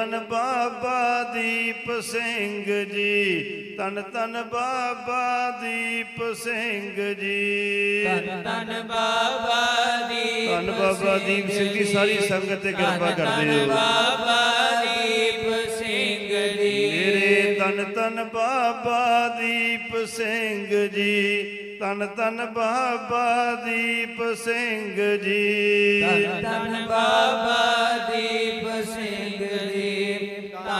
ਤਨ ਬਾਬਾ ਦੀਪ ਸਿੰਘ ਜੀ ਤਨ ਤਨ ਬਾਬਾ ਦੀਪ ਸਿੰਘ ਜੀ। ਧੰਨ ਧੰਨ ਬਾਬਾ ਦੀਪ ਧੰਨ ਬਾਬਾ ਦੀਪ ਸਿੰਘ ਦੀ ਸਾਰੀ ਸੰਗਤ ਤੇ ਕਿਰਪਾ ਕਰਦੇ ਹੋ। ਬਾਬਾ ਦੀਪ ਸਿੰਘ ਜੀ। ਮੇਰੇ ਤਨ ਤਨ ਬਾਬਾ ਦੀਪ ਸਿੰਘ ਜੀ ਤਨ ਤਨ ਬਾਬਾ ਦੀਪ ਸਿੰਘ ਜੀ। ਧੰਨ ਧੰਨ ਬਾਬਾ ਦੀਪ ਸਿੰਘ ਜੀ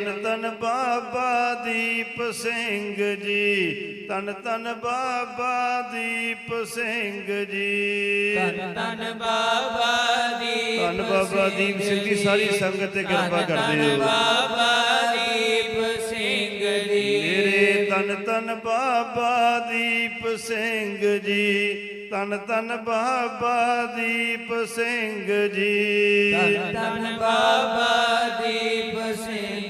ਤਨ ਤਨ ਬਾਬਾ ਦੀਪ ਸਿੰਘ ਜੀ। ਤਨ ਤਨ ਬਾਬਾ ਦੀਪ ਸਿੰਘ ਜੀ। ਧੰਨ ਧੰਨ ਬਾਬਾ ਦੀਪ ਧੰਨ ਬਾਬਾ ਦੀਪ ਸਿੰਘ ਦੀ ਸਾਰੀ ਸੰਗਤ ਤੇ ਕਿਰਪਾ ਕਰਦੇ ਹੋ। ਬਾਬਾ ਦੀਪ ਸਿੰਘ ਜੀ। ਮੇਰੇ ਤਨ ਤਨ ਬਾਬਾ ਦੀਪ ਸਿੰਘ ਜੀ। ਤਨ ਤਨ ਬਾਬਾ ਦੀਪ ਸਿੰਘ ਜੀ। ਧੰਨ ਧੰਨ ਬਾਬਾ ਦੀਪ ਸਿੰਘ ਜੀ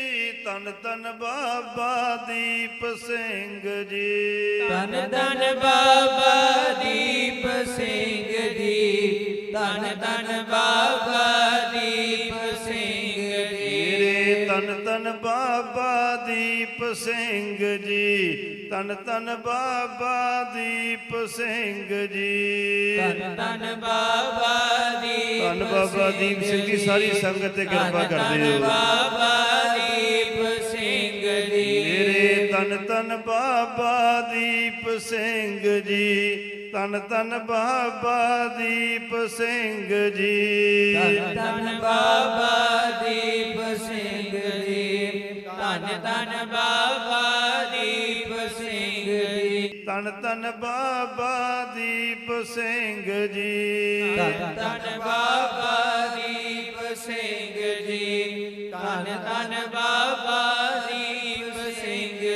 ਤਨ ਤਨ ਬਾਬਾ ਦੀਪ ਸਿੰਘ ਜੀ। ਧੰਨ ਧੰਨ ਬਾਬਾ ਦੀਪ ਸਿੰਘ ਜੀ। ਧੰਨ ਧੰਨ ਬਾਬਾ ਦੀਪ ਸਿੰਘ ਜੀ। ਮੇਰੇ ਤਨ ਤਨ ਬਾਬਾ ਦੀਪ ਸਿੰਘ ਜੀ। ਤਨ ਤਨ ਬਾਬਾ ਦੀਪ ਸਿੰਘ ਜੀ। ਧੰਨ ਧੰਨ ਬਾਬਾ ਦੀਪ ਧੰਨ ਬਾਬਾ ਦੀਪ ਸਿੰਘ ਦੀ ਸਾਰੀ ਸੰਗਤ ਤੇ ਕਿਰਪਾ ਕਰਦੇ ਹੋ। ਬਾਬਾ ਤਨ ਤਨ ਬਾਬਾ ਦੀਪ ਸਿੰਘ ਜੀ ਤਨ ਤਨ ਬਾਬਾ ਦੀਪ ਸਿੰਘ ਜੀ। ਧੰਨ ਧੰਨ ਬਾਬਾ ਦੀਪ ਸਿੰਘ ਜੀ ਧੰਨ ਧੰਨ ਬਾਬਾ ਦੀਪ ਸਿੰਘ ਜੀ। ਤਨ ਤਨ ਬਾਬਾ ਦੀਪ ਸਿੰਘ ਜੀ। ਧੰਨ ਧੰਨ ਬਾਬਾ ਦੀਪ ਸਿੰਘ ਜੀ ਧੰਨ ਧੰਨ ਬਾਬਾ ਦੀਪ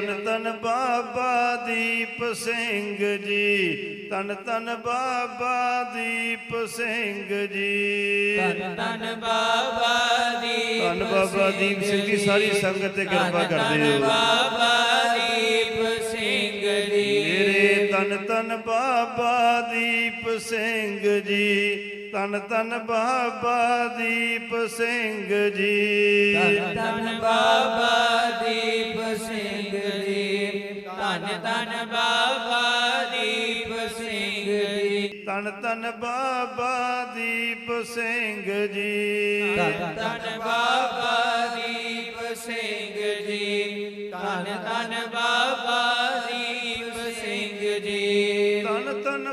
ਤਨ ਤਨ ਬਾਬਾ ਦੀਪ ਸਿੰਘ ਜੀ। ਤਨ ਤਨ ਬਾਬਾ ਦੀਪ ਸਿੰਘ ਜੀ। ਧੰਨ ਧੰਨ ਬਾਬਾ ਦੀਪ ਧੰਨ ਬਾਬਾ ਦੀਪ ਸਿੰਘ ਦੀ ਸਾਰੀ ਸੰਗਤ ਤੇ ਕਿਰਪਾ ਕਰਦੇ ਹੋ। ਬਾਬਾ ਦੀਪ ਸਿੰਘ ਜੀ। ਮੇਰੇ ਤਨ ਤਨ ਬਾਬਾ ਦੀਪ ਸਿੰਘ ਜੀ। ਤਨ ਤਨ ਬਾਬਾ ਦੀਪ ਸਿੰਘ ਜੀ। ਧੰਨ ਧੰਨ ਬਾਬਾ ਦੀਪ ਸਿੰਘ ਜੀ ਧੰਨ ਧੰਨ ਬਾਬਾ ਦੀਪ ਸਿੰਘ ਜੀ। ਤਨ ਤਨ ਬਾਬਾ ਦੀਪ ਸਿੰਘ ਜੀ। ਧੰਨ ਧੰਨ ਬਾਬਾ ਦੀਪ ਸਿੰਘ ਜੀ। ਧੰਨ ਧੰਨ ਬਾਬਾ ਦੀਪ ਸਿੰਘ ਜੀ। ਤਨ ਤਨ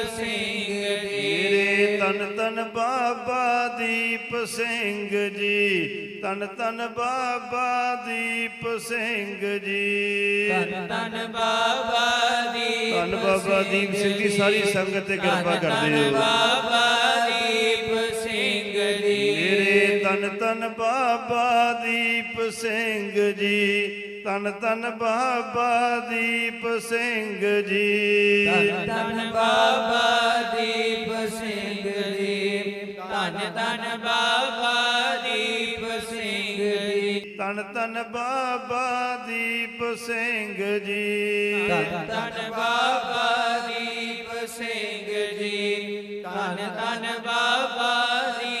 ਤਨ ਤਨ ਬਾਬਾ ਦੀਪ ਸਿੰਘ ਜੀ। ਤਨ ਤਨ ਬਾਬਾ ਦੀਪ ਸਿੰਘ ਜੀ। ਧੰਨ ਧੰਨ ਬਾਬਾ ਦੀਪ ਧੰਨ ਬਾਬਾ ਦੀਪ ਸਿੰਘ ਜੀ ਸਾਰੀ ਸੰਗਤ ਤੇ ਕਿਰਪਾ ਕਰਦੇ ਹੋ। ਬਾਬਾ ਦੀਪ ਸਿੰਘ ਜੀ। ਮੇਰੇ ਤਨ ਤਨ ਬਾਬਾ ਦੀਪ ਸਿੰਘ ਜੀ। ਤਨ ਤਨ ਬਾਬਾ ਦੀਪ ਸਿੰਘ ਜੀ। ਧੰਨ ਧੰਨ ਬਾਬਾ ਦੀਪ ਸਿੰਘ ਧੰਨ ਧੰਨ ਬਾਬਾ ਦੀਪ ਸਿੰਘ ਜੀ। ਤਨ ਤਨ ਬਾਬਾ ਦੀਪ ਸਿੰਘ ਜੀ। ਧੰਨ ਧੰਨ ਬਾਬਾ ਦੀਪ ਸਿੰਘ ਜੀ। ਧੰਨ ਧੰਨ ਬਾਬਾ ਦੀਪ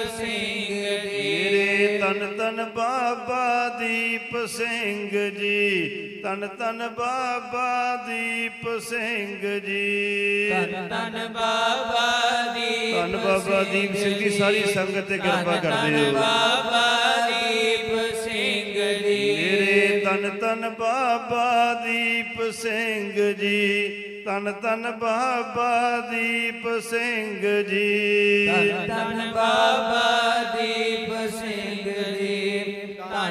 ਤਨ ਤਨ ਬਾਬਾ ਦੀਪ ਸਿੰਘ ਜੀ। ਤਨ ਤਨ ਬਾਬਾ ਦੀਪ ਸਿੰਘ ਜੀ। ਧੰਨ ਧੰਨ ਬਾਬਾ ਦੀਪ ਧੰਨ ਬਾਬਾ ਦੀਪ ਸਿੰਘ ਜੀ ਸਾਰੀ ਸੰਗਤ ਤੇ ਕਿਰਪਾ ਕਰਦੇ ਹੋ। ਬਾਬਾ ਦੀਪ ਸਿੰਘ ਜੀ। ਮੇਰੇ ਤਨ ਤਨ ਬਾਬਾ ਦੀਪ ਸਿੰਘ ਜੀ। ਤਨ ਤਨ ਬਾਬਾ ਦੀਪ ਸਿੰਘ ਜੀ। ਧੰਨ ਧੰਨ ਬਾਬਾ ਦੀਪ ਸਿੰਘ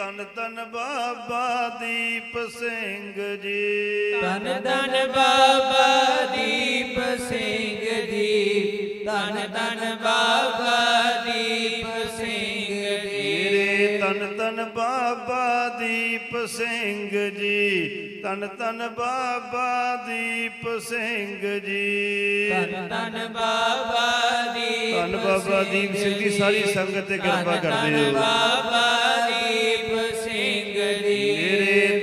ਤਨ ਤਨ ਬਾਬਾ ਦੀਪ ਸਿੰਘ ਜੀ। ਧੰਨ ਧੰਨ ਬਾਬਾ ਦੀਪ ਸਿੰਘ ਜੀ। ਧੰਨ ਧੰਨ ਬਾਬਾ ਦੀਪ ਸਿੰਘ ਜੀ। ਮੇਰੇ ਤਨ ਤਨ ਬਾਬਾ ਦੀਪ ਸਿੰਘ ਜੀ। ਤਨ ਤਨ ਬਾਬਾ ਦੀਪ ਸਿੰਘ ਜੀ। ਧੰਨ ਧੰਨ ਬਾਬਾ ਦੀਪ ਧੰਨ ਬਾਬਾ ਦੀਪ ਸਿੰਘ ਜੀ ਸਾਰੀ ਸੰਗਤ ਤੇ ਕਿਰਪਾ ਕਰਦੇ ਹੋ। ਬਾਬਾ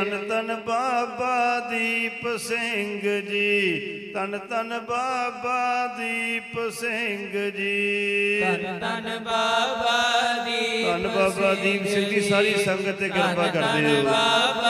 ਤਨ ਤਨ ਬਾਬਾ ਦੀਪ ਸਿੰਘ ਜੀ। ਤਨ ਤਨ ਬਾਬਾ ਦੀਪ ਸਿੰਘ ਜੀ। ਧੰਨ ਧੰਨ ਬਾਬਾ ਦੀਪ ਧੰਨ ਬਾਬਾ ਦੀਪ ਸਿੰਘ ਜੀ ਸਾਰੀ ਸੰਗਤ ਤੇ ਕਿਰਪਾ ਕਰਦੇ ਹੋ। ਬਾਬਾ